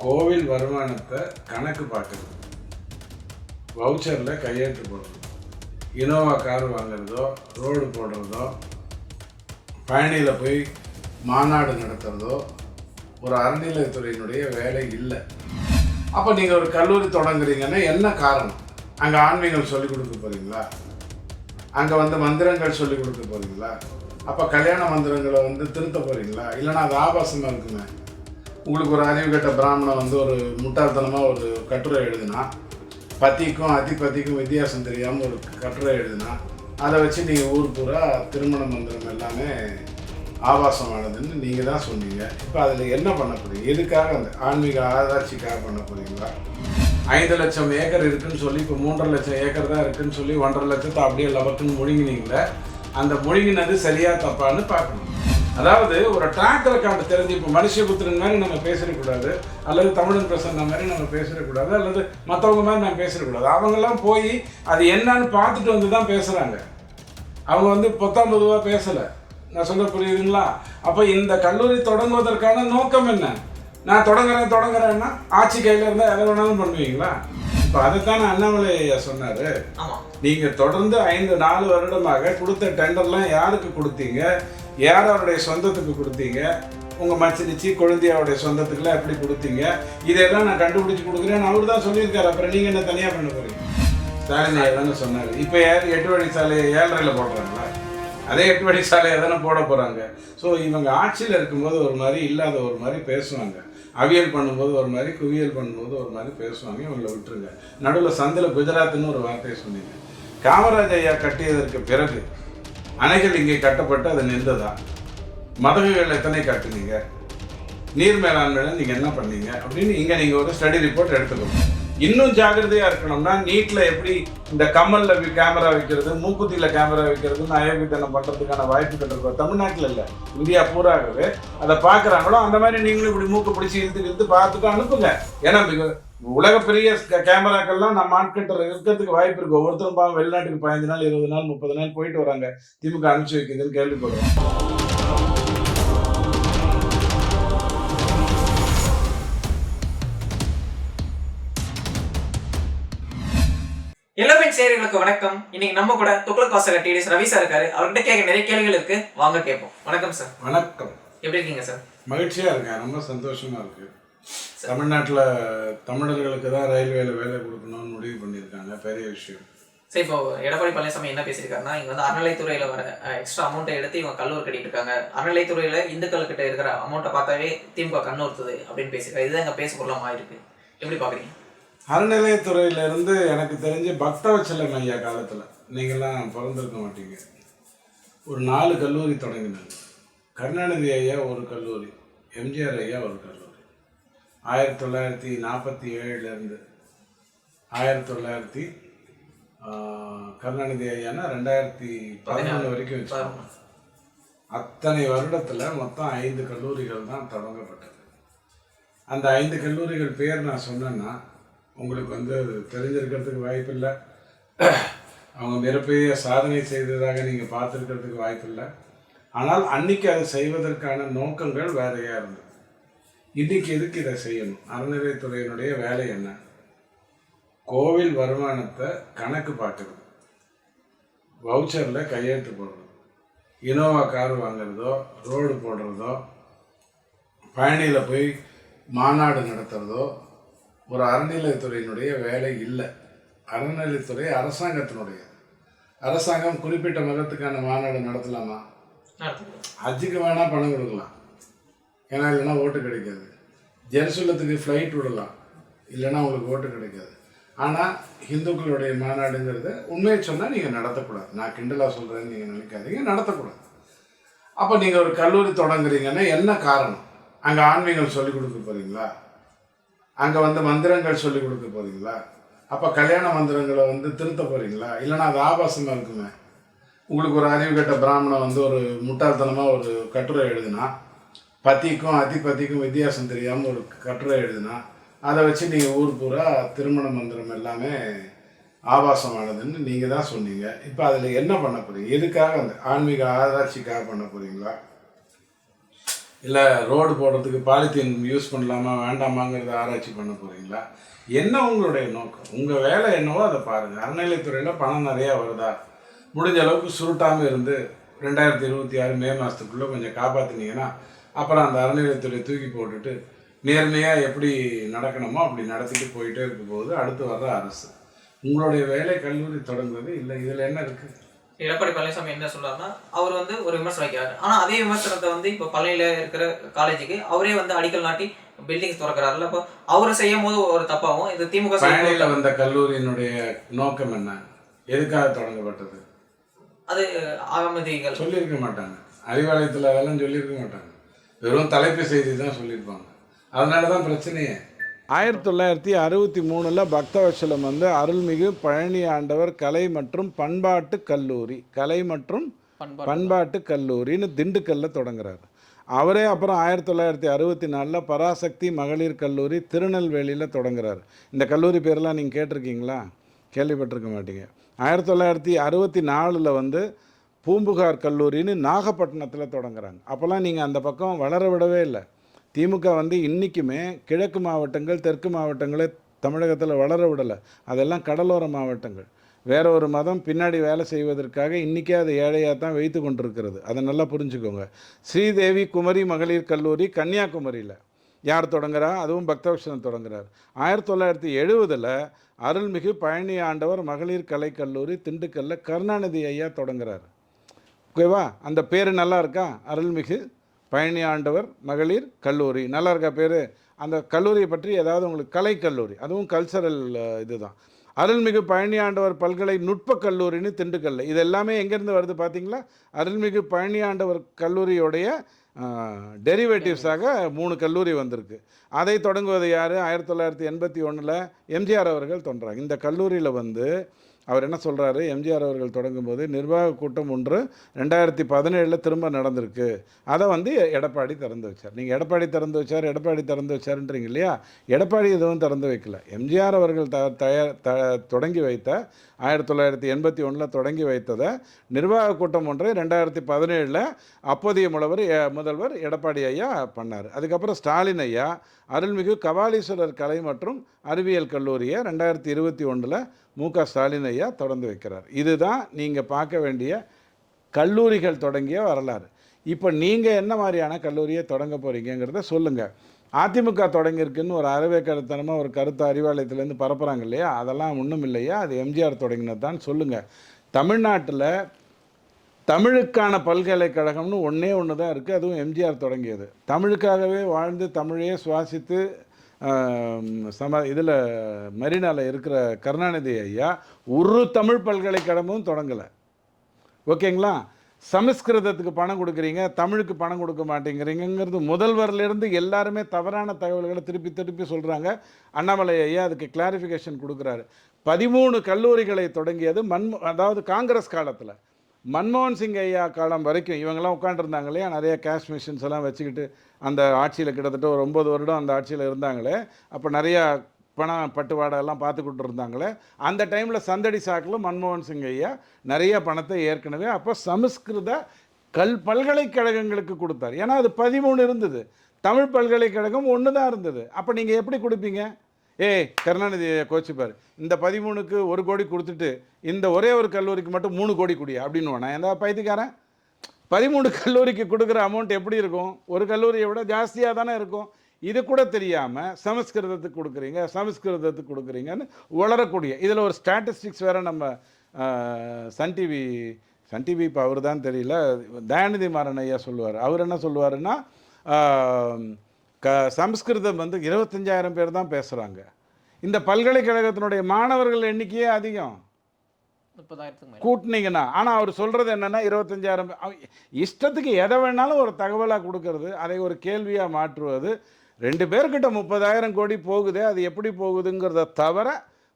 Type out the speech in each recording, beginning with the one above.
கோவில் வருமானத்தை கணக்கு பார்க்குறது வவுச்சரில் கையெழுத்து போடுறது இனோவா கார் வாங்குறதோ ரோடு போடுறதோ பழனியில் போய் மாநாடு நடத்துகிறதோ ஒரு அறநிலையத்துறையினுடைய வேலை இல்லை. அப்போ நீங்கள் ஒரு கல்லூரி தொடங்குறீங்கன்னா என்ன காரணம்? அங்கே ஆன்மீகம் சொல்லிக் கொடுக்க போகிறீங்களா அங்கே வந்து மந்திரங்கள் சொல்லிக் கொடுக்க போகிறீங்களா அப்போ கல்யாண மந்திரங்களை வந்து திருத்த போகிறீங்களா இல்லைன்னா அது ஆபாசமாக இருக்குமே? உங்களுக்கு ஒரு அறிவு கட்ட பிராமணன் வந்து ஒரு முட்டாள்தனமாக ஒரு கட்டுரை எழுதுனா பத்திக்கும் அதிபத்திக்கும் வித்தியாசம் தெரியாமல் ஒரு கட்டுரை எழுதுனா அதை வச்சு நீங்கள் ஊர் பூரா திருமண மந்திரம் எல்லாமே ஆபாசமானதுன்னு நீங்கள் தான் சொன்னீங்க. இப்போ அதில் என்ன பண்ண போகிறீங்க எதுக்காக அந்த ஆன்மீக ஆராய்ச்சிக்காக பண்ண போகிறீங்களா ஐந்து லட்சம் ஏக்கர் இருக்குன்னு சொல்லி இப்போ மூன்றரை லட்சம் ஏக்கர் தான் இருக்குன்னு சொல்லி ஒன்றரை லட்சத்தை அப்படியே லபக்குன்னு முழுங்கினீங்களே அந்த முழுங்கினது சரியாக தப்பான்னு பார்க்கணும். அதாவது ஒரு ட்ராக் ரெக்கார்டு தெரிஞ்சு இப்போ மனுஷபுத்திரன் மாதிரி நம்ம பேசிடக்கூடாது அல்லது தமிழன் பிரசன்ன மாதிரி நம்ம பேசிடக்கூடாது அல்லது மற்றவங்க மாதிரி நம்ம பேசிடக்கூடாது. அவங்கெல்லாம் போய் அது என்னன்னு பார்த்துட்டு வந்து தான் பேசுகிறாங்க அவங்க வந்து பொத்தாம் பொதுவாக பேசலை. நான் சொல்ல புரியுதுங்களா? அப்போ இந்த கல்லூரி தொடங்குவதற்கான நோக்கம் என்ன? நான் தொடங்குறேன் தொடங்குறேன்னா ஆட்சி கையில் இருந்தால் எதை வேணாலும் பண்ணுவீங்களா? இப்போ அதைத்தானே அண்ணாமலை ஐயா சொன்னார். நீங்கள் தொடர்ந்து ஐந்து நாலு வருடமாக கொடுத்த டெண்டர்லாம் யாருக்கு கொடுத்தீங்க? யார் அவருடைய சொந்தத்துக்கு கொடுத்தீங்க? உங்கள் மச்சினிச்சி குழந்தையாவுடைய சொந்தத்துக்குலாம் எப்படி கொடுத்தீங்க? இதெல்லாம் நான் கண்டுபிடிச்சி கொடுக்குறேன்னு அவர் தான் சொல்லியிருக்காரு. அப்புறம் நீங்கள் என்ன தனியாக பண்ண போகிறீங்க ஸ்டாலின் தானே சொன்னார். இப்போ யார் எட்டு வழி சாலையை ஏழரையில் போடுறாங்களா? அதே எட்டு வழி சாலையை தானே போட போகிறாங்க ஸோ இவங்க ஆட்சியில் இருக்கும்போது ஒரு மாதிரி இல்லாத ஒரு மாதிரி பேசுவாங்க. அவியல் பண்ணும்போது ஒரு மாதிரி குவியல் பண்ணும்போது ஒரு மாதிரி பேசுவாங்க. இவங்களை விட்டுருங்க. நடுவில் சந்தில் குஜராத்னு ஒரு வார்த்தையை சொன்னீங்க. காமராஜ் ஐயா கட்டியதற்கு பிறகு அணைகள் இங்கே கட்டப்பட்டு அது நின்றதா? மதகுகள் எத்தனை கட்டுனீங்க? நீர் மேலாண்மையில் நீங்கள் என்ன பண்ணீங்க? அப்படின்னு இங்கே நீங்கள் ஒரு ஸ்டடி ரிப்போர்ட் எடுத்துக்கணும். இன்னும் ஜாக்கிரதையாக இருக்கணும்னா நீட்டில் எப்படி இந்த கம்மலில் கேமரா வைக்கிறது மூக்குத்தியில் கேமரா வைக்கிறது அயோக்கியத்தனம் பண்ணுறதுக்கான வாய்ப்புகள் இருக்கும் தமிழ்நாட்டில் இல்லை. இந்தியா பூராகவே அதை பார்க்குறாங்களோ அந்த மாதிரி நீங்களும் இப்படி மூக்கு பிடிச்சி இழுத்து இழுத்து பார்த்துட்டு அனுப்புங்க. ஏன்னா மிக உலக பெரிய கேமராக்கள்லாம் நம்ம ஆட்கிட்ட இருக்கிறதுக்கு வாய்ப்பு இருக்கு. ஒவ்வொருத்தரும் பாவம் வெளிநாட்டுக்கு பதினஞ்சு நாள் இருபது நாள் முப்பது நாள் போயிட்டு வராங்க. திமுக அனுப்பிச்சு வைக்குதுன்னு கேள்விப்படுறோம். இளவெண் சேரிகளுக்கு வணக்கம். இன்னைக்கு நம்ம கூட துக்ளக் வாசகர் T D S Ravi sir இருக்காரு. அவர்கிட்ட கேட்க நிறைய கேள்விகள் இருக்கு. வாங்க கேட்போம். வணக்கம் சார் வணக்கம். எப்படி இருக்கீங்க சார் மகிழ்ச்சியாக இருக்கேன். ரொம்ப சந்தோஷமாக இருக்கு. தமிழ்நாட்டில் தமிழர்களுக்கு தான் ரயில்வேல வேலை கொடுக்கணும்னு முடிவு பண்ணியிருக்காங்க. பெரிய விஷயம். சார் இப்போ எடப்பாடி பழனிசாமி என்ன பேசியிருக்காருன்னா இங்க வந்து அறநிலைத்துறையில வர எக்ஸ்ட்ரா அமௌண்ட்டை எடுத்து இவங்க கல்லூர் கட்டிட்டு இருக்காங்க அறநிலைத்துறையில இந்துக்கள் கிட்ட இருக்கிற அமௌண்ட்டை பார்த்தாவே திமுக கண்ணூர்த்துது அப்படின்னு பேசியிருக்காரு. இதுதான் இங்க பேச பொருளாக இருக்கு எப்படி பாக்குறீங்க? அறநிலையத்துறையிலேருந்து எனக்கு தெரிஞ்சு பக்தவச்சலம் ஐயா காலத்தில். நீங்கள்லாம் பிறந்திருக்க மாட்டீங்க. ஒரு நாலு கல்லூரி தொடங்கினாங்க கருணாநிதி ஐயா ஒரு கல்லூரி எம்ஜிஆர் ஐயா ஒரு கல்லூரி. ஆயிரத்தி தொள்ளாயிரத்தி நாற்பத்தி ஏழுலேருந்து ஆயிரத்தி தொள்ளாயிரத்தி கருணாநிதி ஐயானா ரெண்டாயிரத்தி பதினாலு வரைக்கும் வச்சுக்கோங்க. அத்தனை வருடத்தில் மொத்தம் ஐந்து கல்லூரிகள் தான் தொடங்கப்பட்டது. அந்த ஐந்து கல்லூரிகள் பேர் நான் சொன்னேன்னா உங்களுக்கு வந்து அது தெரிஞ்சிருக்கிறதுக்கு வாய்ப்பில்லை. அவங்க மிகப்பெரிய சாதனை செய்ததாக நீங்கள் பார்த்துருக்கிறதுக்கு வாய்ப்பில்லை. ஆனால் அன்னைக்கு அதை செய்வதற்கான நோக்கங்கள் வேறையாக இருந்தது. இன்றைக்கி எதுக்கு இதை செய்யணும்? அறநிலைத்துறையினுடைய வேலை என்ன? கோவில் வருமானத்தை கணக்கு பார்க்குறது. வவுச்சரில் கையெழுத்து போடுறது. இனோவா கார் வாங்குறதோ ரோடு போடுறதோ பழனியில் போய் மாநாடு நடத்துகிறதோ ஒரு அறநிலையத்துறையினுடைய வேலை இல்லை. அறநிலையத்துறை அரசாங்கத்தினுடைய. அரசாங்கம் குறிப்பிட்ட மதத்துக்கான மாநாடு நடத்தலாமா? ஹஜ்ஜுக்கு வேணால் பணம் கொடுக்கலாம். ஏன்னா இல்லைன்னா ஓட்டு கிடைக்காது. ஜெருசலத்துக்கு ஃப்ளைட் விடலாம். இல்லைன்னா உங்களுக்கு ஓட்டு கிடைக்காது. ஆனால் இந்துக்களுடைய மாநாடுங்கிறத உண்மையை சொன்னால் நீங்கள் நடத்தக்கூடாது. நான் கிண்டலாக சொல்கிறேன்னு நீங்கள் நினைக்காதீங்க நடத்தக்கூடாது. அப்போ நீங்கள் ஒரு கல்லூரி தொடங்குறீங்கன்னா என்ன காரணம்? அங்கே ஆன்மீகம் சொல்லிக் கொடுக்க போகிறீங்களா அங்கே வந்து மந்திரங்கள் சொல்லிக் கொடுக்க போகிறீங்களா அப்போ கல்யாண மந்திரங்களை வந்து திருத்த போகிறீங்களா இல்லைன்னா அது ஆபாசமாக இருக்குமே? உங்களுக்கு ஒரு அறிவு கட்ட பிராமணன் வந்து ஒரு முட்டாள்தனமாக ஒரு கட்டுரை எழுதுனா பத்திக்கும் அதிபத்திக்கும் வித்தியாசம் தெரியாமல் ஒரு கட்டுரை எழுதுனா அதை வச்சு நீங்கள் ஊர் பூரா திருமண மந்திரம் எல்லாமே ஆபாசமானதுன்னு நீங்கள் தான் சொன்னீங்க. இப்போ அதில் என்ன பண்ண போகிறீங்க எதுக்காக அந்த ஆன்மீக ஆராய்ச்சிக்காக பண்ண போகிறீங்களா இல்லை ரோடு போடுறதுக்கு பாலித்தீன் யூஸ் பண்ணலாமா வேண்டாமாங்கிறத ஆராய்ச்சி பண்ண போகிறீங்களா என்ன உங்களுடைய நோக்கம்? உங்கள் வேலை என்னவோ அதை பாருங்கள் அறநிலைத்துறையில் பணம் நிறையா வருதா? முடிஞ்ச அளவுக்கு சுருட்டாமல் இருந்து ரெண்டாயிரத்தி இருபத்தி ஆறு மே மாதத்துக்குள்ளே கொஞ்சம் காப்பாற்றினீங்கன்னா அப்புறம் அந்த அறநிலையத்துறை தூக்கி போட்டுட்டு நேர்மையாக எப்படி நடக்கணுமோ அப்படி நடத்திட்டு போயிட்டே இருக்கும்போது அடுத்து வர்ற அரசு. உங்களுடைய வேலை கல்லூரி தொடங்குறது இல்லை. இதில் என்ன இருக்குது எடப்பாடி பழனிசாமி என்ன சொல்றாருன்னா அவர் வந்து ஒரு விமர்சனம் வைக்கிறாரு ஆனா அதே விமர்சனத்தை வந்து இப்போ பழனியில இருக்கிற காலேஜுக்கு அவரே வந்து அடிக்கல் நாட்டி பில்டிங்ஸ் திறக்கிறாருல அப்போ அவர் செய்யும் போது ஒரு தப்பாவும் இது திமுக பயணியில் வந்த கல்லூரியினுடைய நோக்கம் என்ன? எதுக்காக தொடங்கப்பட்டது? அது அவமதிகள் சொல்லியிருக்க மாட்டாங்க. அறிவாலயத்தில் அதெல்லாம் சொல்லியிருக்க மாட்டாங்க. வெறும் தலைப்பு செய்தி தான் சொல்லியிருப்பாங்க. அதனால தான் பிரச்சனையே. ஆயிரத்தி தொள்ளாயிரத்தி அறுபத்தி மூணில் பக்தவச்சலம் வந்து அருள்மிகு பழனி ஆண்டவர் கலை மற்றும் பண்பாட்டு கல்லூரி. கலை மற்றும் பண்பாடு பண்பாட்டு கல்லூரின்னு திண்டுக்கல்ல தொடங்குறாரு. அவரே அப்புறம் ஆயிரத்தி தொள்ளாயிரத்தி அறுபத்தி நாலில் பராசக்தி மகளிர் கல்லூரி திருநெல்வேலியில் தொடங்குறாரு. இந்த கல்லூரி பேரெல்லாம் நீங்கள் கேட்டிருக்கீங்களா? கேள்விப்பட்டிருக்க மாட்டீங்க. ஆயிரத்தி தொள்ளாயிரத்தி அறுபத்தி நாலில் வந்து பூம்புகார் கல்லூரின்னு நாகப்பட்டினத்தில் தொடங்குறாங்க. அப்போல்லாம் நீங்கள் அந்த பக்கம் வளர விடவே இல்லை. திமுக வந்து இன்றைக்குமே கிழக்கு மாவட்டங்கள் தெற்கு மாவட்டங்களை தமிழகத்தில் வளர விடலை. அதெல்லாம் கடலோர மாவட்டங்கள். வேற ஒரு மதம் பின்னாடி வேலை செய்வதற்காக இன்றைக்கே அது ஏழையாக தான் வைத்து கொண்டிருக்கிறது. அதை நல்லா புரிஞ்சுக்கோங்க. ஸ்ரீதேவி குமரி மகளிர் கல்லூரி கன்னியாகுமரியில். யார் தொடங்குறா? அதுவும் பக்தவச்சனம் தொடங்குறார். ஆயிரத்தி தொள்ளாயிரத்தி எழுபதில் அருள்மிகு பழனி ஆண்டவர் மகளிர் கலை கல்லூரி திண்டுக்கல்ல கருணாநிதி ஐயா தொடங்குறார். ஓகேவா? அந்த பேர் நல்லா இருக்கா? அருள்மிகு பழனி ஆண்டவர் மகளிர் கல்லூரி. நல்லா இருக்கா பேர்? அந்த கல்லூரியை பற்றி ஏதாவது உங்களுக்கு கலைக்கல்லூரி அதுவும் கல்ச்சரல் இதுதான். அருள்மிகு பழனி ஆண்டவர் பல்கலை நுட்பக் கல்லூரின்னு திண்டுக்கல்ல. இது எல்லாமே எங்கேருந்து வருது பார்த்தீங்களா? அருள்மிகு பழனி ஆண்டவர் கல்லூரியோடைய டெரிவேட்டிவ்ஸாக மூணு கல்லூரி வந்திருக்கு. அதை தொடங்குவது யார்? ஆயிரத்தி தொள்ளாயிரத்தி எண்பத்தி ஒன்றில் எம்ஜிஆர் அவர்கள் தோன்றாங்க இந்த கல்லூரியில் வந்து அவர் என்ன சொல்கிறாரு எம்ஜிஆர் அவர்கள் தொடங்கும்போது நிர்வாக கூட்டம் ஒன்று ரெண்டாயிரத்தி பதினேழில் திரும்ப நடந்திருக்கு. அதை வந்து எடப்பாடி திறந்து வச்சார். நீங்கள் எடப்பாடி திறந்து வச்சார் எடப்பாடி திறந்து வச்சாருன்றீங்க இல்லையா? எடப்பாடி எதுவும் திறந்து வைக்கல. எம்ஜிஆர் அவர்கள் த தயார் த தொடங்கி வைத்த ஆயிரத்தி தொள்ளாயிரத்தி எண்பத்தி ஒன்றில் தொடங்கி வைத்ததை நிர்வாக கூட்டம் ஒன்றை ரெண்டாயிரத்தி பதினேழில் அப்போதைய முதல்வர் எ- முதல்வர் எடப்பாடி ஐயா பண்ணார். அதுக்கப்புறம் ஸ்டாலின் ஐயா அருள்மிகு கபாலீஸ்வரர் கலை மற்றும் அறிவியல் கல்லூரியை ரெண்டாயிரத்தி இருபத்தி ஒன்றில் மு க ஸ்டாலின் ஐயா தொடர்ந்து வைக்கிறார். இதுதான் நீங்கள் பார்க்க வேண்டிய கல்லூரிகள் தொடங்கிய வரலாறு. இப்போ நீங்கள் என்ன மாதிரியான கல்லூரியை தொடங்க போகிறீங்கிறத சொல்லுங்கள் அதிமுக தொடங்கியிருக்குன்னு ஒரு அறவேக்கருத்தனமாக ஒரு கருத்து அறிவாலயத்துலேருந்து பரப்புகிறாங்க இல்லையா? அதெல்லாம் ஒன்றும் இல்லையா? அது எம்ஜிஆர் தொடங்கினது தான் சொல்லுங்கள் தமிழ்நாட்டில் தமிழுக்கான பல்கலைக்கழகம்னு ஒன்றே ஒன்று தான் இருக்குது அதுவும் எம்ஜிஆர் தொடங்கியது. தமிழுக்காகவே வாழ்ந்து தமிழையே சுவாசித்து சம இதில் மெரினாவில் இருக்கிற கருணாநிதி ஐயா ஒரு தமிழ் பல்கலைக்கழகமும் தொடங்கலை. ஓகேங்களா? சமஸ்கிருதத்துக்கு பணம் கொடுக்குறீங்க தமிழுக்கு பணம் கொடுக்க மாட்டேங்கிறீங்கிறது முதல்வர்லேருந்து எல்லாருமே தவறான தகவல்களை திருப்பி திருப்பி சொல்கிறாங்க அண்ணாமலை ஐயா அதுக்கு கிளாரிஃபிகேஷன் கொடுக்குறாரு. பதிமூணு கல்லூரிகளை தொடங்கியது மன் அதாவது காங்கிரஸ் காலத்தில். மன்மோகன் சிங் ஐயா காலம் வரைக்கும் இவங்கெல்லாம் உட்காண்டிருந்தாங்க இல்லையா நிறைய கேஷ் மிஷின்ஸ் எல்லாம் வச்சுக்கிட்டு அந்த ஆட்சியில் கிட்டத்தட்ட ஒரு ஒம்பது வருடம் அந்த ஆட்சியில் இருந்தாங்களே அப்போ நிறையா பணம் பட்டுவாடெல்லாம் பார்த்துக்கிட்டு இருந்தாங்களே அந்த டைமில் சந்தடி சாக்கில் மன்மோகன் சிங் ஐயா நிறைய பணத்தை ஏற்கனவே அப்போ சமஸ்கிருத கல் பல்கலைக்கழகங்களுக்கு கொடுத்தார். ஏன்னா அது பதிமூணு இருந்தது. தமிழ் பல்கலைக்கழகம் ஒன்று தான் இருந்தது. அப்போ நீங்கள் எப்படி கொடுப்பீங்க? ஏய் கருணாநிதி கோச்சிப்பார் இந்த பதிமூணுக்கு ஒரு கோடி கொடுத்துட்டு இந்த ஒரே ஒரு கல்லூரிக்கு மட்டும் மூணு கோடி குடியா அப்படின்னு நான் எந்த பயத்துக்காரன் பதிமூணு கல்லூரிக்கு கொடுக்குற அமௌண்ட் எப்படி இருக்கும்? ஒரு கல்லூரியை விட ஜாஸ்தியாக தானே இருக்கும். இது கூட தெரியாமல் சமஸ்கிருதத்துக்கு கொடுக்குறீங்க சமஸ்கிருதத்துக்கு கொடுக்குறீங்கன்னு வளரக்கூடிய இதில் ஒரு ஸ்டாட்டிஸ்டிக்ஸ் வேறு நம்ம சன் டிவி சன் டிவி இப்போ அவர் தான் தெரியல. தயாநிதி மாறன் ஐயா சொல்லுவார். அவர் என்ன சொல்லுவாருன்னா க சமஸ்கிருதம் வந்து இருபத்தஞ்சாயிரம் பேர் தான் பேசுகிறாங்க இந்த பல்கலைக்கழகத்தினுடைய மாணவர்கள் எண்ணிக்கையே அதிகம். கூட்டினீங்கன்னா ஆனால் அவர் சொல்கிறது என்னென்னா இருபத்தஞ்சாயிரம் இஷ்டத்துக்கு எதை வேணாலும் ஒரு தகவலாக கொடுக்கறது அதை ஒரு கேள்வியாக மாற்றுவது. ரெண்டு பேர்கிட்ட முப்பதாயிரம் கோடி போகுதே அது எப்படி போகுதுங்கிறத தவிர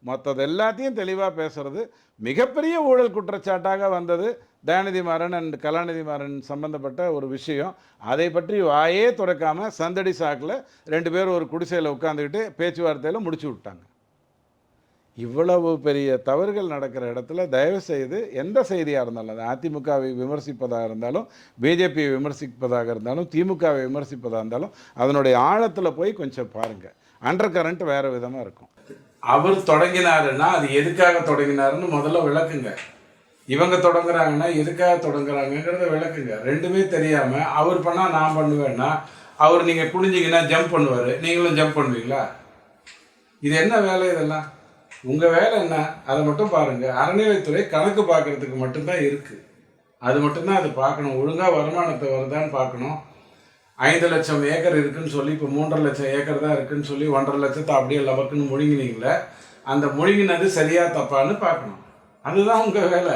மற்றது எல்லாத்தையும் தெளிவாக பேசுறது மிகப்பெரிய ஊழல் குற்றச்சாட்டாக வந்தது தயாநிதி மாறன் அண்ட் கலாநிதி மாறன் சம்பந்தப்பட்ட ஒரு விஷயம். அதை பற்றி வாயே துறக்காமல் சந்தடி சாக்கில் ரெண்டு பேரும் ஒரு குடிசையில் உட்காந்துக்கிட்டு பேச்சுவார்த்தையில் முடிச்சு விட்டாங்க. இவ்வளவு பெரிய தவறுகள் நடக்கிற இடத்துல தயவு செய்து எந்த செய்தியாக இருந்தாலும் அது அதிமுகவை விமர்சிப்பதாக இருந்தாலும் பிஜேபியை விமர்சிப்பதாக இருந்தாலும் திமுகவை விமர்சிப்பதாக இருந்தாலும் அதனுடைய ஆழத்தில் போய் கொஞ்சம் பாருங்கள் அண்டர் கரண்ட் வேறு விதமாக இருக்கும். அவர் தொடங்கினாருன்னா அது எதுக்காக தொடங்கினாருன்னு முதல்ல விளக்குங்க. இவங்க தொடங்குறாங்கன்னா எதுக்காக தொடங்குறாங்கங்கிறத விளக்குங்க. ரெண்டுமே தெரியாம அவர் பண்ணா நான் பண்ணுவேன்னா அவர் நீங்க குடிஞ்சிங்கன்னா ஜம்ப் பண்ணுவாரு. நீங்களும் ஜம்ப் பண்ணுவீங்களா? இது என்ன வேலை இதெல்லாம்? உங்க வேலை என்ன? அதை மட்டும் பாருங்க. அறநிலைத்துறை கணக்கு பார்க்கறதுக்கு மட்டும்தான் இருக்கு. அது மட்டும்தான் அது பார்க்கணும். ஒழுங்கா வருமானத்தை வருதான்னு பார்க்கணும். ஐந்து லட்சம் ஏக்கர் இருக்குன்னு சொல்லி இப்போ மூன்றரை லட்சம் ஏக்கர் தான் இருக்குன்னு சொல்லி ஒன்றரை லட்சத்தை அப்படியே லபக்குன்னு முழுங்கினீங்களே அந்த முழுங்கினது சரியா தப்பான்னு பார்க்கணும். அதுதான் உங்க வேலை.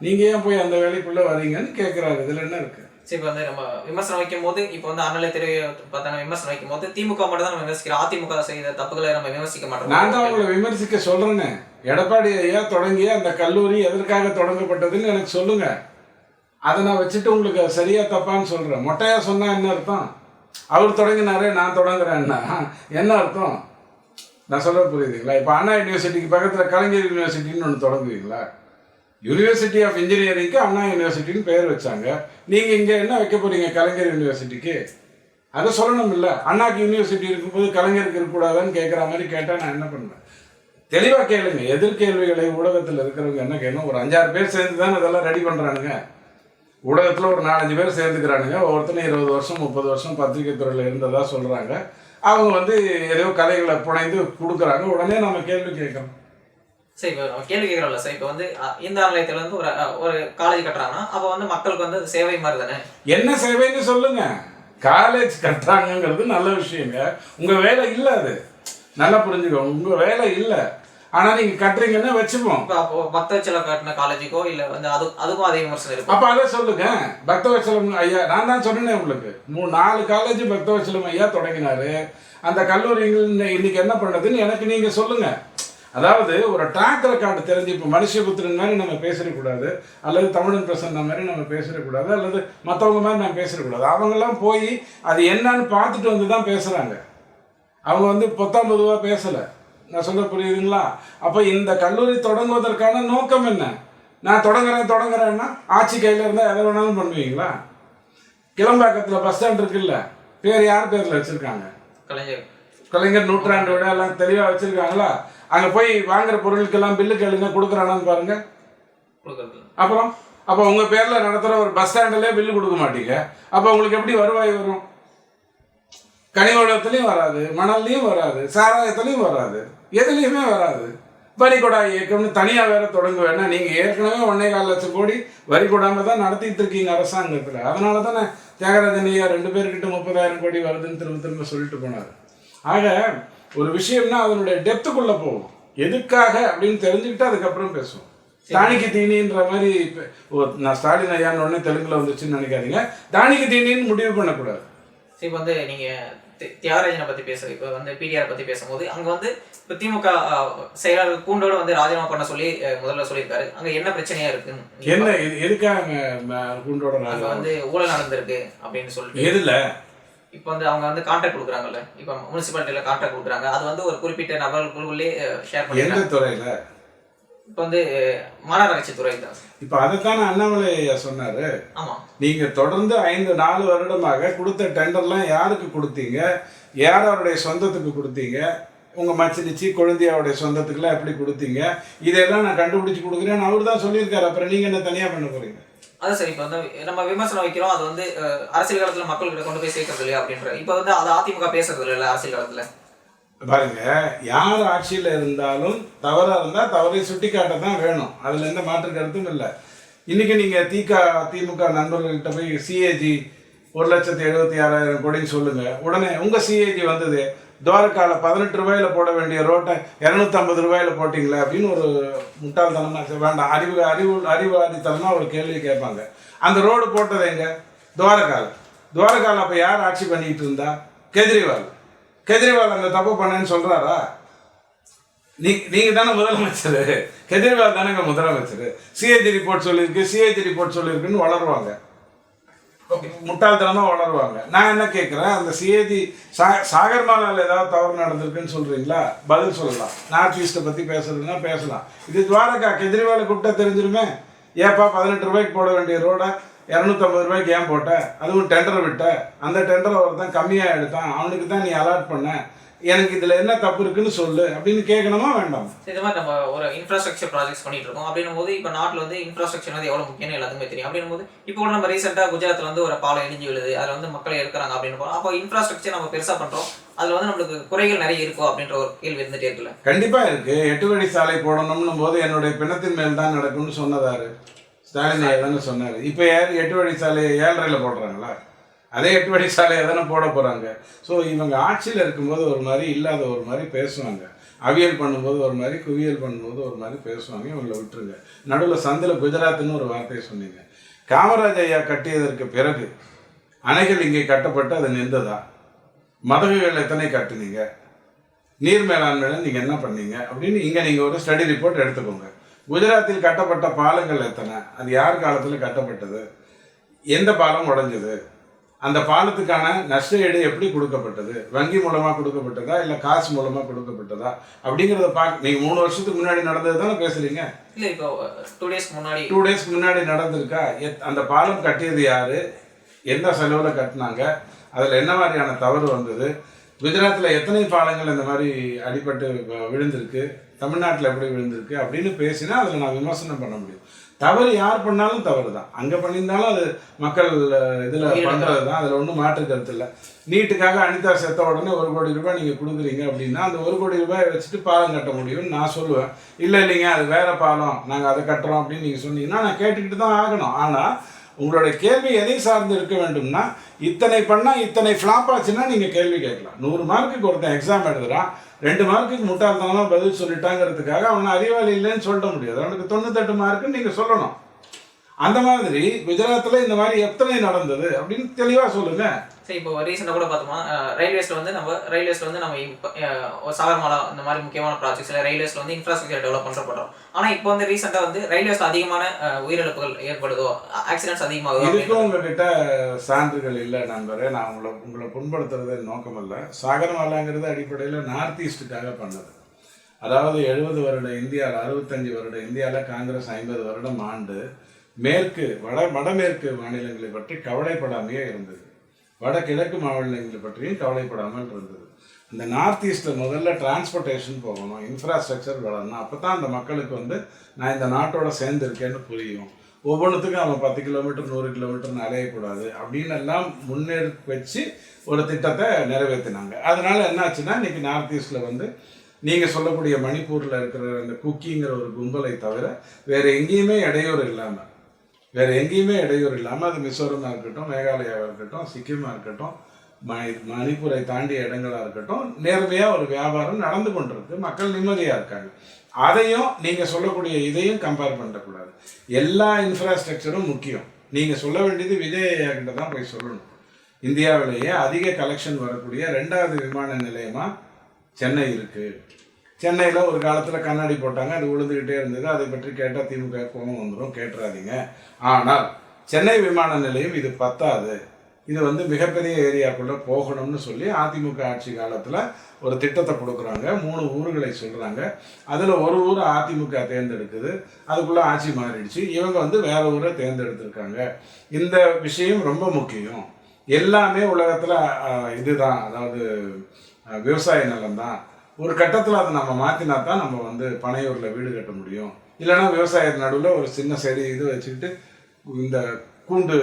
நீங்க ஏன் போய் அந்த வேலைக்குள்ள வரீங்கன்னு கேட்குறாரு இதுல என்ன இருக்கு? சரி இப்போ வந்து நம்ம விமர்சனம் வைக்கும் போது இப்போ வந்து அறநிலைத்துறை பார்த்தாங்க விமர்சனம் வைக்கும் போது திமுக மட்டும் தான் நம்ம விமர்சிக்கிறோம் அதிமுக செய்த தப்புகளை நம்ம விமர்சிக்க நான் தான் மாட்டோம் உங்களை விமர்சிக்க சொல்றேனே. எடப்பாடி ஐயா தொடங்கிய அந்த கல்லூரி எதற்காக தொடங்கப்பட்டதுன்னு எனக்கு சொல்லுங்க. அதை நான் வச்சுட்டு உங்களுக்கு சரியா தப்பான்னு சொல்கிறேன் மொட்டையாக சொன்னால் என்ன அர்த்தம்? அவர் தொடங்கினாரே நான் தொடங்குறேன்னா என்ன அர்த்தம்? நான் சொல்ல புரியுதுங்களா? இப்போ அண்ணா யூனிவர்சிட்டிக்கு பக்கத்தில் கலைஞர் யூனிவர்சிட்டின்னு ஒன்று தொடங்குவீங்களா? யூனிவர்சிட்டி ஆஃப் இன்ஜினியரிங்க்கு அண்ணா யூனிவர்சிட்டின்னு பேர் வச்சாங்க. நீங்கள் இங்கே என்ன வைக்க போகிறீங்க கலைஞர் யூனிவர்சிட்டிக்கு அதை சொல்லணும் இல்லை அண்ணாக்கு யூனிவர்சிட்டி இருக்கும்போது கலைஞருக்கு இருக்கக்கூடாதுன்னு கேட்குற மாதிரி கேட்டால் நான் என்ன பண்ணுவேன்? தெளிவாக கேளுங்க. எதிர்கேள்விகளை ஊடகத்தில் இருக்கிறவங்க என்ன கேட்கணும்? ஒரு அஞ்சாறு பேர் சேர்ந்து தான் அதெல்லாம் ரெடி பண்ணுறானுங்க ஊடகத்தில் ஒரு நாலஞ்சு பேர் சேர்ந்துக்கிறானுங்க. ஒவ்வொருத்தரும் இருபது வருஷம் முப்பது வருஷம் பத்திரிகை துறையில் இருந்ததா சொல்கிறாங்க அவங்க வந்து ஏதோ கதைகளை புனைந்து கொடுக்குறாங்க. உடனே நம்ம கேள்வி கேட்கணும். சரி இப்போ நம்ம கேள்வி கேட்குறோம்ல. சார் இப்போ வந்து இந்த அறநிலையத்துல வந்து ஒரு ஒரு காலேஜ் கட்டுறாங்கன்னா அப்போ வந்து மக்களுக்கு வந்து அது சேவை மாதிரி தானே? என்ன சேவைன்னு சொல்லுங்க. காலேஜ் கட்டுறாங்கங்கிறது நல்ல விஷயங்க. உங்க வேலை இல்லை அது. நல்லா புரிஞ்சுக்கோங்க. உங்க வேலை இல்லை. ஆனா நீங்க கட்டுறீங்கன்னா வச்சுப்போம். அப்போ பக்தவச்சல கட்டின காலேஜுக்கோ இல்லை வந்து அது அதுக்கும் அதே விமர்சனம் இருக்கும் அப்ப அதை சொல்லுங்க. பக்தவச்சலம் ஐயா நான் தான் சொன்னேனே உங்களுக்கு. மூணு நாலு காலேஜ் பக்தவச்சலம் ஐயா தொடங்கினாரு. அந்த கல்லூரிகள் இன்னைக்கு என்ன பண்ணுறதுன்னு எனக்கு நீங்க சொல்லுங்க. அதாவது ஒரு ட்ராக் ரெக்கார்டு தெரிஞ்சு இப்போ மனுஷபுத்திரன் மாதிரி நம்ம பேசிடக்கூடாது அல்லது தமிழன் பிரசன்ன மாதிரி நம்ம பேசிடக்கூடாது அல்லது மற்றவங்க மாதிரி நம்ம பேசிடக்கூடாது. அவங்கெல்லாம் போய் அது என்னன்னு பார்த்துட்டு வந்து தான் பேசுகிறாங்க அவங்க வந்து பொத்தாம் பொதுவாக பேசலை. நான் சொல்ல புரியுதுங்களா? அப்போ இந்த கல்லூரி தொடங்குவதற்கான நோக்கம் என்ன? நான் தொடங்குறேன் தொடங்குறேன்னா ஆட்சி கையில் இருந்தால் எதை வேணாலும் பண்ணுவீங்களா? கிளம்பாக்கத்தில் பஸ் ஸ்டாண்ட் இருக்குல்ல பேர் யார் பேரில் வச்சுருக்காங்க? கலைஞர். கலைஞர் நூற்றாண்டு விட எல்லாம் தெளிவாக வச்சுருக்காங்களா? அங்கே போய் வாங்குற பொருளுக்கெல்லாம் பில்லு கேளுங்க கொடுக்குறானான்னு பாருங்க. அப்புறம் அப்போ உங்கள் பேரில் நடத்துகிற ஒரு பஸ் ஸ்டாண்டிலே பில்லு கொடுக்க மாட்டீங்க. அப்போ உங்களுக்கு எப்படி வருவாய் வரும்? கனிவளத்துலேயும் வராது மணல்லையும் வராது சாராயத்துலேயும் வராது எதுலேயுமே வராது. வரிகொடா இயக்கம்னு தனியாக வேற தொடங்க வேணாம் நீங்கள் ஏற்கனவே ஒன்னே கால் லட்சம் கோடி வரி கொடாம தான் நடத்திட்டு இருக்கீங்க அரசாங்கத்தில். அதனால தானே தியாகராஜன் ஐயா ரெண்டு பேர்கிட்ட முப்பதாயிரம் கோடி வருதுன்னு திரும்ப திரும்ப சொல்லிட்டு போனார். ஆக ஒரு விஷயம்னா அதனுடைய டெப்த்துக்குள்ளே போகும். எதுக்காக அப்படின்னு தெரிஞ்சுக்கிட்டு அதுக்கப்புறம் பேசுவோம். தானிக்கு தீனின்ற மாதிரி இப்ப- நான் ஸ்டாலின் ஐயான்னு உடனே தெலுங்குல வந்துச்சுன்னு நினைக்காதீங்க. தானிக்கு தீனின்னு முடிவு பண்ணக்கூடாது. சரி இப்போ வந்து நீங்க தி- தியாகராஜனை பத்தி பேச இப்போ வந்து பிடிஆர் பத்தி பேசும்போது அங்க வந்து இப்போ திமுக செயலாளர் கூண்டோட வந்து ராஜினாமா பண்ண சொல்லி முதல்ல சொல்லியிருக்காரு. அங்க என்ன பிரச்சனையா இருக்குன்னு நீங்க என்ன எதுக்காக குண்டோட அங்க வந்து ஊழல் நடந்திருக்கு அப்படின்னு சொல்லிட்டு. எதுல? இப்போ வந்து அவங்க வந்து கான்ட்ராக்ட் கொடுக்குறாங்கல்ல. இப்போ முனிசிபாலிட்டியில கான்ட்ராக்ட் கொடுக்குறாங்க. அது வந்து ஒரு குறிப்பிட்ட நபர்களுக்குள்ளே ஷேர் எந்த பண்ணிடுறாங்க. துறையில? இப்போ வந்து மாநகராட்சி துறை தான். இப்ப அதைத்தானே அண்ணாமலை சொன்னாரு. ஆமா. நீங்க தொடர்ந்து ஐந்து நாலு வருடமாக கொடுத்த டெண்டர்லாம் யாருக்கு கொடுத்தீங்க? யார் அவருடைய சொந்தத்துக்கு கொடுத்தீங்க? உங்க மச்சினிச்சி குழந்தையாவுடைய சொந்தத்துக்குலாம் எப்படி கொடுத்தீங்க? இதெல்லாம் நான் கண்டுபிடிச்சு கொடுக்குறேன்னு அவர் தான் சொல்லியிருக்காரு. அப்புறம் நீங்க என்ன தனியா பண்ண போறீங்க? அதான் சரி இப்போ வந்து நம்ம விமர்சனம் வைக்கிறோம். அது வந்து அரசியல் காலத்துல மக்கள்கிட்ட கொண்டு போய் சேர்க்கறது இல்லையா அப்படின்ற. இப்போ வந்து அது அதிமுக பேசுறது இல்லை அரசியல் காலத்துல? பாருங்க யார் ஆட்சியில் இருந்தாலும் தவறாக இருந்தால் தவறை சுட்டி காட்ட தான் வேணும். அதில் எந்த மாற்று கருத்தும் இல்லை. இன்றைக்கி நீங்கள் திக திமுக நண்பர்கள்கிட்ட போய் சிஏஜி ஒரு லட்சத்தி எழுபத்தி ஆறாயிரம் கோடின்னு சொல்லுங்கள் உடனே உங்கள் சிஏஜி வந்தது துவாரக்காவில் பதினெட்டு ரூபாயில போட வேண்டிய ரோட்டை இரநூத்தம்பது ரூபாயில போட்டிங்களே அப்படின்னு ஒரு முட்டாள்தனமாக சரி, வேண்டாம். அறிவு அறிவு அறிவாதித்தனமாக ஒரு கேள்வி கேட்பாங்க. அந்த ரோடு போட்டது எங்கே? துவாரகால. துவாரக்காவில் அப்போ யார் ஆட்சி பண்ணிக்கிட்டு இருந்தா? கெஜ்ரிவால். கெஜ்ரிவால் அந்த தப்பு பண்ணேன்னு சொல்றாரா? நீ நீங்க தானே முதலமைச்சர். கெஜ்ரிவால் தானேங்க முதலமைச்சர். சிஏஜி ரிப்போர்ட் சொல்லியிருக்கு சிஏஜி ரிப்போர்ட் சொல்லியிருக்குன்னு வளருவாங்க. முட்டாள்தனமாக வளருவாங்க. நான் என்ன கேட்குறேன் அந்த சிஏஜி சா சாகர்மாலாவில் ஏதாவது தவறு நடந்திருக்குன்னு சொல்கிறீங்களா பதில் சொல்லலாம். நார்த் ஈஸ்ட்டை பற்றி பேசுறதுன்னா பேசலாம். இது துவாரகா? கெஜ்ரிவாலை கூப்பிட்டா தெரிஞ்சிருமே. ஏப்பா பதினெட்டு ரூபாய்க்கு போட வேண்டிய ரோடை? இரநூத்தம்பது ரூபாய்க்கு ஏன் போட்ட? அதுவும் டெண்டரை விட்ட. அந்த டெண்டரை ஒருத்தன் கம்மியாக எடுத்தான். அவனுக்கு தான் நீ அலாட் பண்ண. எனக்கு இதில் என்ன தப்பு இருக்குன்னு சொல்லு. அப்படின்னு கேட்கணுமா வேண்டாம்? இது மாதிரி நம்ம ஒரு இன்ஃப்ராஸ்ட்ரக்சர் ப்ராஜெக்ட்ஸ் பண்ணிட்டு இருக்கோம். அப்படின்னும் போது இப்போ நாட்டில் வந்து இன்ஃப்ராஸ்ட்ரக்சர் வந்து எவ்வளோ முக்கியம்னு எல்லாத்துக்குமே தெரியும். அப்படின்னும் போது இப்போ கூட நம்ம ரீசெண்டாக குஜராத்தில் வந்து ஒரு பாலம் இடிஞ்சு விழுது. அதில் வந்து மக்கள் இருக்கிறாங்க அப்படின்னு போகிறோம் அப்போ இன்ஃப்ராஸ்ட்ரக்சர் நம்ம பெருசாக பண்ணுறோம் அதில் வந்து நம்மளுக்கு குறைகள் நிறைய இருக்கும் அப்படின்ற ஒரு கேள்வி இருந்துட்டே இருக்குல்ல. கண்டிப்பா இருக்கு. எட்டு வழி சாலை போடணும்னும் போது என்னுடைய பிணத்தின் மேல் தான் நடக்கும்னு சொன்னதாரு. ஸ்டாலின் தானே சொன்னார். இப்போ யார் எட்டு வழி சாலையை ஏழரையில் போடுறாங்களா? அதே எட்டு வழி சாலையை தானே போட போகிறாங்க ஸோ இவங்க ஆட்சியில் இருக்கும்போது ஒரு மாதிரி இல்லாத ஒரு மாதிரி பேசுவாங்க. அவியல் பண்ணும்போது ஒரு மாதிரி குவியல் பண்ணும்போது ஒரு மாதிரி பேசுவாங்க. இவங்களை விட்டுருங்க. நடுவில் சந்தில் குஜராத்னு ஒரு வார்த்தையை சொன்னீங்க. காமராஜ் ஐயா கட்டியதற்கு பிறகு அணைகள் இங்கே கட்டப்பட்டு அது நின்றதா? மதகுகள் எத்தனை கட்டுனீங்க? நீர் மேலாண்மையில் நீங்கள் என்ன பண்ணீங்க? அப்படின்னு இங்கே நீங்கள் ஒரு ஸ்டடி ரிப்போர்ட் எடுத்துக்கோங்க. குஜராத்தில் கட்டப்பட்ட பாலங்கள் எத்தனை? அது யார் காலத்தில் கட்டப்பட்டது? எந்த பாலம் உடைஞ்சது? அந்த பாலத்துக்கான நஷ்ட ஈடு எப்படி கொடுக்கப்பட்டது? வங்கி மூலமாக கொடுக்கப்பட்டதா? இல்லை காசு மூலமாக கொடுக்கப்பட்டதா? அப்படிங்கிறத பார்க்க நீங்கள் மூணு வருஷத்துக்கு முன்னாடி நடந்தது தானே பேசுகிறீங்க இல்லை இப்போ டூ டேஸ்க்கு முன்னாடி. டூ டேஸ்க்கு முன்னாடி நடந்திருக்கா? எத் அந்த பாலம் கட்டியது யாரு? எந்த செலவில் கட்டினாங்க? அதில் என்ன மாதிரியான தவறு வந்தது? குஜராத்தில் எத்தனை பாலங்கள் இந்த மாதிரி அடிபட்டு விழுந்திருக்கு? தமிழ்நாட்டில் எப்படி விழுந்திருக்கு அப்படின்னு பேசினா அதில் நான் விமர்சனம் பண்ண முடியும். தவறு யார் பண்ணாலும் தவறு தான் அங்கே பண்ணியிருந்தாலும் அது மக்கள் இதில் பண்ணுறது தான் அதில் ஒன்றும் மாற்று கருத்து இல்லை. நீட்டுக்காக அனிதா செத்த உடனே ஒரு கோடி ரூபாய் நீங்கள் கொடுக்குறீங்க அப்படின்னா அந்த ஒரு கோடி ரூபாயை வச்சுட்டு பாலம் கட்ட முடியும்னு நான் சொல்லுவேன். இல்லை இல்லைங்க அது வேற பாலம். நாங்கள் அதை கட்டுறோம் அப்படின்னு நீங்கள் சொன்னீங்கன்னா நான் கேட்டுக்கிட்டு தான் ஆகணும். ஆனால் உங்களுடைய கேள்வி எதை சார்ந்து இருக்க வேண்டும்னா இத்தனை பண்ணால் இத்தனை ஃப்ளாப் ஆச்சுன்னா நீங்கள் கேள்வி கேட்கலாம். நூறு மார்க்குக்கு ஒருத்தன் எக்ஸாம் எழுதுறான் ரெண்டு மார்க்குக்கு முட்டாள்தனமாக பதில் சொல்லிட்டாங்கிறதுக்காக அவனை அறிவாளி இல்லைன்னு சொல்ல முடியாது. அவனுக்கு தொண்ணூத்தெட்டு மார்க்குன்னு நீங்கள் சொல்லணும். அந்த மாதிரி குஜராத்தில் இந்த மாதிரி எத்தனை நடந்தது அப்படின்னு தெளிவாக சொல்லுங்கள் சரி இப்போ ரீசெண்டாக கூட பார்த்தோம்னா ரயில்வேஸ்ல வந்து நம்ம ரயில்வேஸ்ல வந்து நம்ம இப்போ சாகர்மாலா இந்த மாதிரி முக்கியமான ப்ராஜெக்ட்ஸ்ல ரயில்வேஸ்ல வந்து இன்ஃப்ராஸ்ட்ரக்சர் டெவலப் பண்ணுற பண்றோம். ஆனால் இப்போ வந்து ரீசெண்டாக வந்து ரயில்வேஸ்ல அதிகமான உயிரிழப்புகள் ஏற்படுதோ ஆக்சிடென்ட்ஸ் அதிகமாகுதோ இதுக்கும் உங்ககிட்ட சான்றுகள் இல்லை நண்பரே. நான் உங்களை உங்களை புண்படுத்துறது நோக்கம் அல்ல சாகரமாலாங்கிறது அடிப்படையில் நார்த் ஈஸ்ட்டுக்காக பண்ணது. அதாவது எழுபது வருட இந்தியாவில் அறுபத்தஞ்சு வருட இந்தியாவில் காங்கிரஸ் ஐம்பது வருடம் ஆண்டு மேற்கு வட வடமேற்கு மாநிலங்களை பற்றி கவலைப்படாமையே இருந்தது. வடகிழக்கு மாநிலங்களை பற்றியும் கவலைப்படாமல் இருந்தது. இந்த நார்த் ஈஸ்ட்டில் முதல்ல டிரான்ஸ்போர்ட்டேஷன் போகணும் இன்ஃப்ராஸ்ட்ரக்சர் வளரணும். அப்போ தான் அந்த மக்களுக்கு வந்து நான் இந்த நாட்டோட சேர்ந்துருக்கேன்னு புரியும். ஒவ்வொன்றுத்துக்கும் அவன் பத்து கிலோமீட்டர் நூறு கிலோமீட்டர்னு அலையக்கூடாது அப்படின்னு எல்லாம் முன்னெடுத்து வச்சு ஒரு திட்டத்தை நிறைவேற்றினாங்க அதனால் என்னாச்சுன்னா இன்றைக்கி நார்த் ஈஸ்டில் வந்து நீங்கள் சொல்லக்கூடிய மணிப்பூரில் இருக்கிற அந்த குக்கிங்கிற ஒரு கும்பலை தவிர வேறு எங்கேயுமே இடையூறு இல்லாமல் வேறு எங்கேயுமே இடையூறு இல்லாமல் அது மிசோரமாக இருக்கட்டும் மேகாலயாவாக இருக்கட்டும் சிக்கிமாக இருக்கட்டும் மணி மணிப்பூரை தாண்டிய இடங்களாக இருக்கட்டும் நேர்மையாக ஒரு வியாபாரம் நடந்து கொண்டிருக்கு. மக்கள் நிம்மதியாக இருக்காங்க. அதையும் நீங்கள் சொல்லக்கூடிய இதையும் கம்பேர் பண்ணக்கூடாது எல்லா இன்ஃப்ராஸ்ட்ரக்சரும் முக்கியம். நீங்கள் சொல்ல வேண்டியது விஜய் ஐயா கிட்ட தான் போய் சொல்லணும். இந்தியாவிலேயே அதிக கலெக்ஷன் வரக்கூடிய ரெண்டாவது விமான நிலையமாக சென்னை இருக்குது சென்னையில் ஒரு காலத்தில் கண்ணாடி போட்டாங்க அது விழுந்துக்கிட்டே இருந்தது. அதை பற்றி கேட்டால் திமுக கோபம் வந்துடும் கேட்டுறாதீங்க. ஆனால் சென்னை விமான நிலையம் இது பத்தாது. இது வந்து மிகப்பெரிய ஏரியாக்குள்ளே போகணும்னு சொல்லி அதிமுக ஆட்சி காலத்தில் ஒரு திட்டத்தை கொடுக்குறாங்க. மூணு ஊர்களை சொல்கிறாங்க அதில் ஒரு ஊரை அதிமுக தேர்ந்தெடுக்குது. அதுக்குள்ளே ஆட்சி மாறிடுச்சு. இவங்க வந்து வேற ஊரை தேர்ந்தெடுத்திருக்காங்க. இந்த விஷயம் ரொம்ப முக்கியம். எல்லாமே உலகத்தில் இதுதான். அதாவது விவசாய நிலம் தான் ஒரு கட்டத்தில் அதை நம்ம மாற்றினா தான் நம்ம வந்து பனையூரில் வீடு கட்ட முடியும். இல்லைன்னா விவசாய நடுவில் ஒரு சின்ன செடி இது வச்சுக்கிட்டு இந்த கூண்டு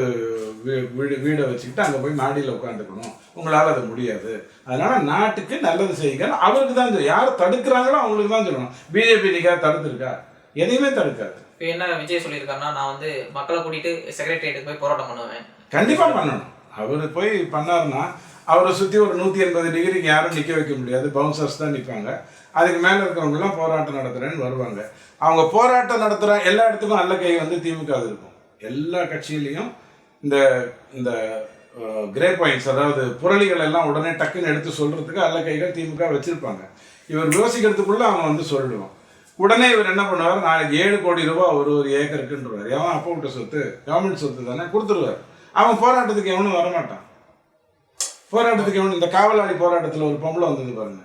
வீடு வீடை வச்சுக்கிட்டு அங்கே போய் மாடியில் உட்காந்துக்கணும். உங்களால் அது முடியாது. அதனால் நாட்டுக்கு நல்லது செய்யுங்க அவருக்கு தான் தெரியும். யார் தடுக்கிறாங்களோ அவங்களுக்கு தான் சொல்லணும். பிஜேபி நிகா தடுத்துருக்கா? எதையுமே தடுக்காது. இப்போ என்ன விஜய் சொல்லியிருக்காருன்னா நான் வந்து மக்களை கூட்டிட்டு செக்ரட்டரியேட்டுக்கு போய் போராட்டம் பண்ணுவேன். கண்டிப்பாக பண்ணணும். அவர் போய் பண்ணாருன்னா அவரை சுற்றி ஒரு நூற்றி எண்பது டிகிரிக்கு யாரும் நிற்க வைக்க முடியாது. பவுன்சர்ஸ் தான் நிற்பாங்க அதுக்கு மேலே இருக்கிறவங்கலாம் போராட்டம் நடத்துகிறேன்னு வருவாங்க. அவங்க போராட்டம் நடத்துகிற எல்லா இடத்துக்கும் அல்ல கை வந்து திமுக இருக்கும். எல்லா கட்சியிலையும் இந்த இந்த கிரே பாயிண்ட்ஸ் அதாவது புரளிகள் எல்லாம் உடனே டக்குன்னு எடுத்து சொல்கிறதுக்கு அல்ல கைகள் திமுக வச்சுருப்பாங்க. இவர் யோசிக்கிறதுக்குள்ளே அவன் வந்து சொல்லிடுவான் உடனே இவர் என்ன பண்ணுவார்? நாளைக்கு ஏழு கோடி ரூபா ஒரு ஒரு ஏக்கருக்குன்றவர். எவன் அப்போ விட்ட சொத்து? கவர்மெண்ட் சொத்து தானே கொடுத்துருவார். அவன் போராட்டத்துக்கு எவனும் வரமாட்டான். போராட்டத்துக்கு எவனும் இந்த காவலாளி போராட்டத்தில் ஒரு பொம்பளை வந்தது பாருங்க.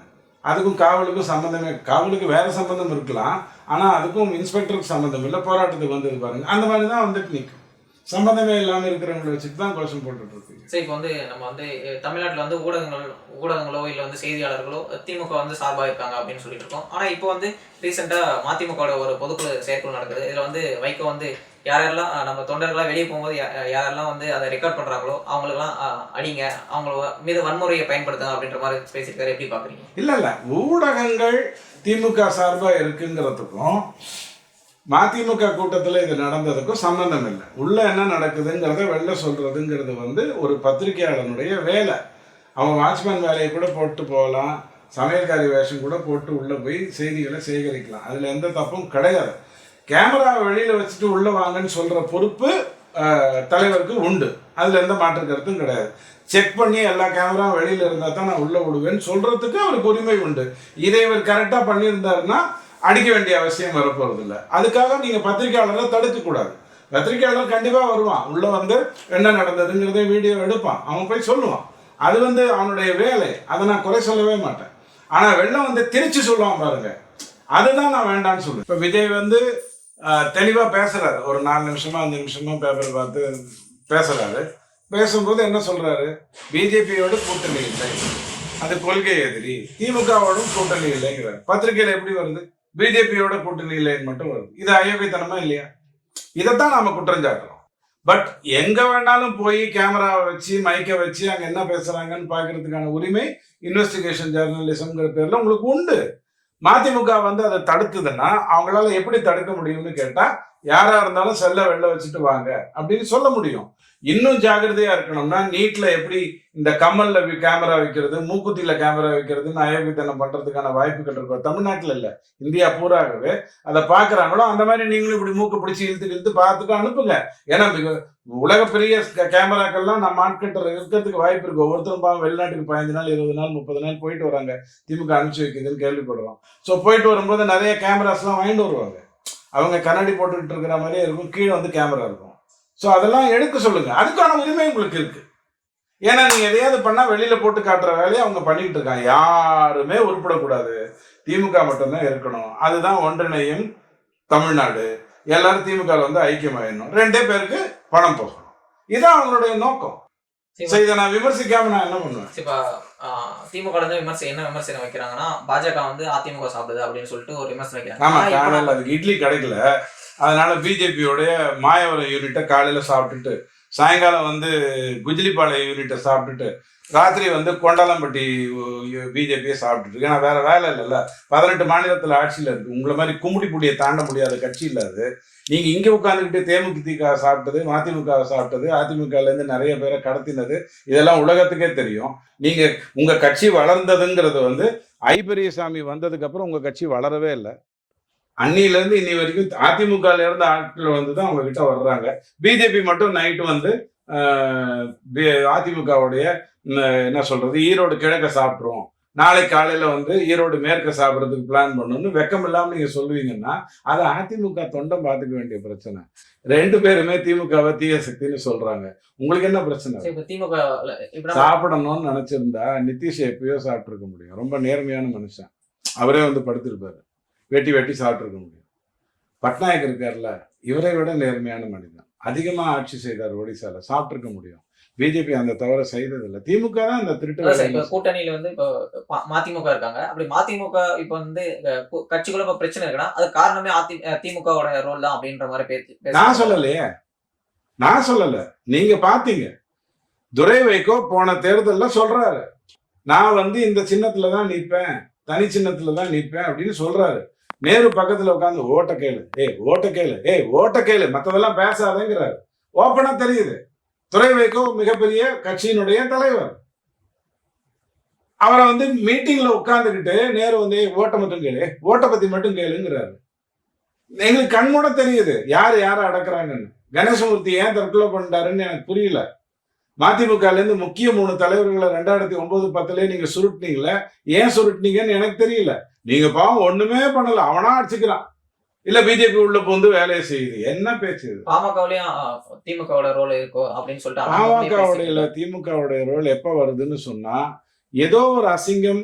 அதுக்கும் காவலுக்கும் சம்மந்தமே காவலுக்கு வேறு சம்மந்தம் இருக்கலாம். ஆனால் அதுக்கும் இன்ஸ்பெக்டருக்கு சம்மந்தம் இல்லை போராட்டத்துக்கு வந்தது பாருங்க. அந்த மாதிரி தான் வந்துட்டு நிற்கும் சம்மந்தமே இல்லாமல் இருக்கிறவங்களை வச்சுட்டு தான் கோஷம் போட்டுட்டு இருக்கீங்க சரி இப்போ வந்து நம்ம வந்து தமிழ்நாட்டுல வந்து ஊடகங்கள் ஊடகங்களோ இல்லை வந்து செய்தியாளர்களோ திமுக வந்து சார்பாக இருக்காங்க அப்படின்னு சொல்லிட்டு இருக்கோம். ஆனால் இப்போ வந்து ரீசெண்டாக மதிமுகவோட ஒரு பொதுக்குழு செயற்குழு நடக்குது. இதில் வந்து வைகோ வந்து யாரெல்லாம் நம்ம தொண்டர்களாக வெளியே போகும்போது யாரெல்லாம் வந்து அதை ரெக்கார்ட் பண்ணுறாங்களோ அவங்களுக்குலாம் அடிங்க அவங்க மீது வன்முறையை பயன்படுத்துங்க அப்படின்ற மாதிரி பேசியிருக்காரு. எப்படி பார்க்குறீங்க இல்லை இல்லை. ஊடகங்கள் திமுக சார்பாக இருக்குங்கிறதுக்கும் மதிமுக கூட்டத்தில் இது நடந்ததுக்கும் சம்மந்தம் இல்லை. உள்ளே என்ன நடக்குதுங்கிறத வெளில சொல்கிறதுங்கிறது வந்து ஒரு பத்திரிகையாளனுடைய வேலை. அவன் வாட்ச்மேன் வேலையை கூட போட்டு போகலாம். சமையல்காரி வேஷம் கூட போட்டு உள்ளே போய் செய்திகளை சேகரிக்கலாம். அதில் எந்த தப்பும் கிடையாது. கேமரா வெளியில் வச்சுட்டு உள்ளே வாங்கன்னு சொல்கிற பொறுப்பு தலைவருக்கு உண்டு. அதில் எந்த மாற்று கருத்தும் கிடையாது. செக் பண்ணி எல்லா கேமராவும் வெளியில் இருந்தால் தான் நான் உள்ளே விடுவேன்னு சொல்கிறதுக்கு அவருக்கு உரிமை உண்டு. இதை இவர் கரெக்டாக பண்ணியிருந்தாருன்னா அடிக்க வேண்டிய அவசியம் வரப்போகிறது இல்லை அதுக்காக நீங்கள் பத்திரிகையாளரை தடுக்கக்கூடாது. பத்திரிகையாளர் கண்டிப்பாக வருவான். உள்ளே வந்து என்ன நடந்ததுங்கிறத வீடியோ எடுப்பான். அவன் போய் சொல்லுவான். அது வந்து அவனுடைய வேலை. அதை நான் குறை சொல்லவே மாட்டேன். ஆனால் வெள்ளம் வந்து திருச்சி சொல்லுவான் பாருங்க. அதுதான் நான் வேண்டாம்னு சொல்லுவேன். இப்போ விஜய் வந்து தெளிவாக பேசுறாரு. ஒரு நாலு நிமிஷமா அஞ்சு நிமிஷமா பேப்பர் பார்த்து பேசுறாரு. பேசும்போது என்ன சொல்றாரு? பிஜேபியோட கூட்டணி இல்லை. அது கொள்கை எதிரி. திமுகவோடும் கூட்டணி இல்லைங்கிறார். பத்திரிகையில எப்படி வருது? பிஜேபியோட கூட்டணி இல்லைன்னு மட்டும் வருது இது அயோக்கியத்தனமா இல்லையா? இதைத்தான் நாம குற்றம் சாட்டுறோம். பட் எங்க வேணாலும் போய் கேமராவை வச்சு மைக்கை வச்சு அங்க என்ன பேசுறாங்கன்னு பாக்குறதுக்கான உரிமை இன்வெஸ்டிகேஷன் ஜேர்னலிசம்ங்கிற பேர்ல உங்களுக்கு உண்டு. மதிமுக வந்து அதை தடுத்ததுன்னா அவங்களால எப்படி தடுக்க முடியும்னு கேட்டா யாரா இருந்தாலும் செல்ல வெளில வச்சுட்டு வாங்க அப்படின்னு சொல்ல முடியும். இன்னும் ஜாகிரதையா இருக்கணும்னா நீட்ல எப்படி இந்த கம்மல்ல கேமரா வைக்கிறது மூக்குத்தியில கேமரா வைக்கிறதுன்னு அயோக்கியத்தனம் பண்றதுக்கான வாய்ப்புகள் இருக்கும் தமிழ்நாட்டில் இல்ல. இந்தியா பூராகவே அதை பாக்குறாங்களோ அந்த மாதிரி நீங்களும் இப்படி மூக்கு பிடிச்சி இழுத்து இழுத்து பார்த்துட்டு அனுப்புங்க. ஏன்னா உலக பெரிய கேமராக்கள்லாம் நம்ம ஆட்கிட்ட இருக்கிறதுக்கு வாய்ப்பு இருக்கு. ஒவ்வொருத்தரும் பாவம் வெளிநாட்டுக்கு பதினஞ்சு நாள் இருபது நாள் முப்பது நாள் போயிட்டு வராங்க. திமுக அனுப்பிச்சு வைக்குதுன்னு கேள்விப்படுறோம். ஸோ போயிட்டு வரும்போது நிறைய கேமராஸ்லாம் வாங்கிட்டு வருவாங்க. அவங்க கண்ணாடி போட்டுக்கிட்டு இருக்கிற மாதிரியே இருக்கும். கீழே வந்து கேமரா இருக்கும். ஸோ அதெல்லாம் எடுக்க சொல்லுங்க. அதுக்கான உரிமை உங்களுக்கு இருக்கு. ஏன்னா நீங்க எதையாவது பண்ணா வெளியில போட்டு காட்டுற வேலையை அவங்க பண்ணிட்டு இருக்காங்க. யாருமே உருப்படக்கூடாது. திமுக மட்டும்தான் இருக்கணும். அதுதான் ஒன்றிணையும் தமிழ்நாடு. எல்லாரும் திமுக வந்து ஐக்கியமாயிடணும் ரெண்டே பேருக்கு பணம் போகணும். இதான் அவங்களுடைய நோக்கம். ஸோ இதை நான் விமர்சிக்காம நான் என்ன பண்ணுவேன்? இப்போ திமுக இருந்து விமர்சனம் என்ன விமர்சனம் வைக்கிறாங்கன்னா பாஜக வந்து அதிமுக சாப்பிடுது அப்படின்னு சொல்லிட்டு ஒரு விமர்சனம் வைக்கிறாங்க. ஆமா அதுக்கு இட்லி கிடைக்கல. அதனால பிஜேபியோடைய மாயவரம் யூனிட்டை காலையில் சாப்பிட்டுட்டு சாயங்காலம் வந்து குஜிலிப்பாளைய யூனிட்டை சாப்பிட்டுட்டு ராத்திரி வந்து கொண்டாலம்பட்டி பிஜேபியை சாப்பிட்டுட்டு ஏன்னா வேற வேலை இல்லைல்ல. பதினெட்டு மாநிலத்தில் ஆட்சியில் இருக்குது உங்களை மாதிரி கும்முடி புடியை தாண்ட முடியாத கட்சி இல்லாது அது. இங்கே உட்காந்துக்கிட்டு தேமுதிக சாப்பிட்டது மதிமுக சாப்பிட்டது அதிமுகலேருந்து நிறைய பேரை கடத்தினது இதெல்லாம் உலகத்துக்கே தெரியும். நீங்கள் உங்கள் கட்சி வளர்ந்ததுங்கிறது வந்து ஐபெரியசாமி வந்ததுக்கப்புறம் உங்கள் கட்சி வளரவே இல்லை. அன்னில இருந்து இன்னி வரைக்கும் அதிமுகல இருந்து ஆட்கள் வந்து தான் அவங்க கிட்ட வர்றாங்க. பிஜேபி மட்டும் நைட்டு வந்து அதிமுகவுடைய என்ன சொல்றது ஈரோடு கிழக்க சாப்பிட்ருவோம் நாளை காலையில வந்து ஈரோடு மேற்க சாப்பிட்றதுக்கு பிளான் பண்ணணும்னு வெக்கம் இல்லாம நீங்க சொல்லுவீங்கன்னா அது அதிமுக தொண்டம் பார்த்துக்க வேண்டிய பிரச்சனை. ரெண்டு பேருமே திமுகவை தீய சக்தின்னு சொல்றாங்க. உங்களுக்கு என்ன பிரச்சனை? திமுக சாப்பிடணும்னு நினைச்சிருந்தா நிதிஷ் எப்பயோ சாப்பிட்டுருக்க முடியும். ரொம்ப நேர்மையான மனுஷன். அவரே வந்து படுத்திருப்பாரு. வெட்டி வெட்டி சாப்பிட்டுருக்க முடியும். பட்நாயக் இருக்கார்ல இவரை விட நேர்மையான மனிதன். அதிகமா ஆட்சி செய்தார் ஒடிசால சாப்பிட்டுருக்க முடியும். பிஜேபி அந்த தவறை செய்ததில்லை. திமுக தான் அந்த திருட்டு இப்ப கூட்டணியில வந்து இப்போ மதிமுக இருக்காங்க. அப்படி மதிமுக இப்ப வந்து கட்சிக்குள்ள இப்ப பிரச்சனை இருக்குன்னா அது காரணமே அதி திமுகவோட ரோல் தான் அப்படின்ற மாதிரி பேசி நான் சொல்லலையே. நான் சொல்லல. நீங்க பாத்தீங்க. துரை வைகோ போன தேர்தல்ல சொல்றாரு. நான் வந்து இந்த சின்னத்துல தான் நிப்பேன் தனி சின்னத்துல தான் நிப்பேன் அப்படின்னு சொல்றாரு. நேரு பக்கத்துல உட்காந்து ஓட்ட கேளு ஏய் ஓட்ட கேளு ஏய் ஓட்ட கேளு மத்ததெல்லாம் பேசாதேங்கிறாரு. ஓப்பனா தெரியுது. துறைவைக்கும் வைகோ மிகப்பெரிய கட்சியினுடைய தலைவர். அவரை வந்து மீட்டிங்ல உட்காந்துக்கிட்டு நேரு வந்து ஓட்ட மட்டும் கேளு ஓட்டை பத்தி மட்டும் கேளுங்கிறாரு. எங்களுக்கு கண்மூட தெரியுது யார் யாரை அடக்குறாங்கன்னு. கணேசமூர்த்தி ஏன் தற்கொலை பண்ணிட்டாருன்னு எனக்கு புரியல. மதிமுகல இருந்து முக்கிய மூணு தலைவர்களை ரெண்டாயிரத்தி ஒன்பது பத்துல நீங்க சுருட்டுனீங்களே ஏன் சுருட்டுனீங்கன்னு எனக்கு தெரியல. நீங்க பாவம் ஒண்ணுமே பண்ணல அவனா அடிச்சுக்கிறான். இல்ல பிஜேபி உள்ள புகுந்து வேலையை செய்யுது. என்ன பேச்சு பாமகவுலயும் திமுகவோட ரோல் இருக்கோ அப்படின்னு சொல்லிட்டு பாமகவுடைய. திமுகவுடைய ரோல் எப்ப வருதுன்னு சொன்னா ஏதோ ஒரு அசிங்கம்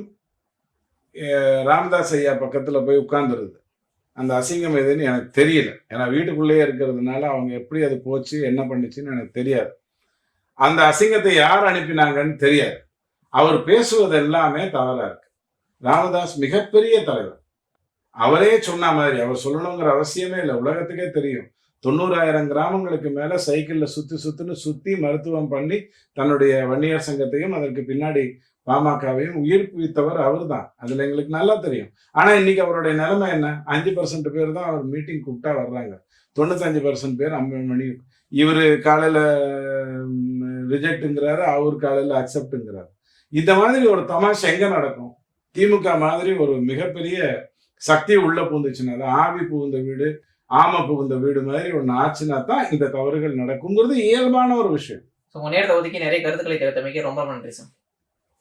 ராமதாஸ் ஐயா பக்கத்துல போய் உட்கார்ந்துருது. அந்த அசிங்கம் எதுன்னு எனக்கு தெரியல. ஏன்னா வீட்டுக்குள்ளேயே இருக்கிறதுனால அவங்க எப்படி அது போச்சு என்ன பண்ணுச்சுன்னு எனக்கு தெரியாது. அந்த அசிங்கத்தை யார் அனுப்பினாங்கன்னு தெரியாது. அவர் பேசுவது எல்லாமே தவறா இருக்கு. ராமதாஸ் மிகப்பெரிய தலைவர். அவரே சொன்ன மாதிரி அவர் சொல்லணுங்கிற அவசியமே இல்லை. உலகத்துக்கே தெரியும். தொண்ணூறாயிரம் கிராமங்களுக்கு மேல சைக்கிள்ல சுத்தி சுத்துன்னு சுத்தி மருத்துவம் பண்ணி தன்னுடைய வன்னியர் சங்கத்தையும் அதற்கு பின்னாடி பாமகவையும் உயிர்ப்புவித்தவர் அவர் தான் அதுல எங்களுக்கு நல்லா தெரியும். ஆனா இன்னைக்கு அவருடைய நிலைமை என்ன? அஞ்சு பர்சன்ட் பேர் தான் அவர் மீட்டிங் கூப்பிட்டா வர்றாங்க. தொண்ணூத்தஞ்சு பர்சன்ட் பேர் அம்மன் மணி இவர் காலையில் ரிஜெக்ட்டுங்கிறாரு அவர் காலையில் அக்செப்ட்டுங்கிறாரு இந்த மாதிரி ஒரு தமாஷ் எங்கே நடக்கும்? திமுக மாதிரி ஒரு மிகப்பெரிய சக்தி உள்ள பூந்துச்சுன்னா ஆவி புகுந்த வீடு ஆம புகுந்த வீடு மாதிரி ஒன்று ஆச்சுன்னா தான் இந்த தவறுகள் நடக்குங்கிறது இயல்பான ஒரு விஷயம். ஸோ உங்க நேரத்தை ஒதுக்கி நிறைய கருத்துக்களை தெரிவித்தமைக்கு ரொம்ப நன்றி சார்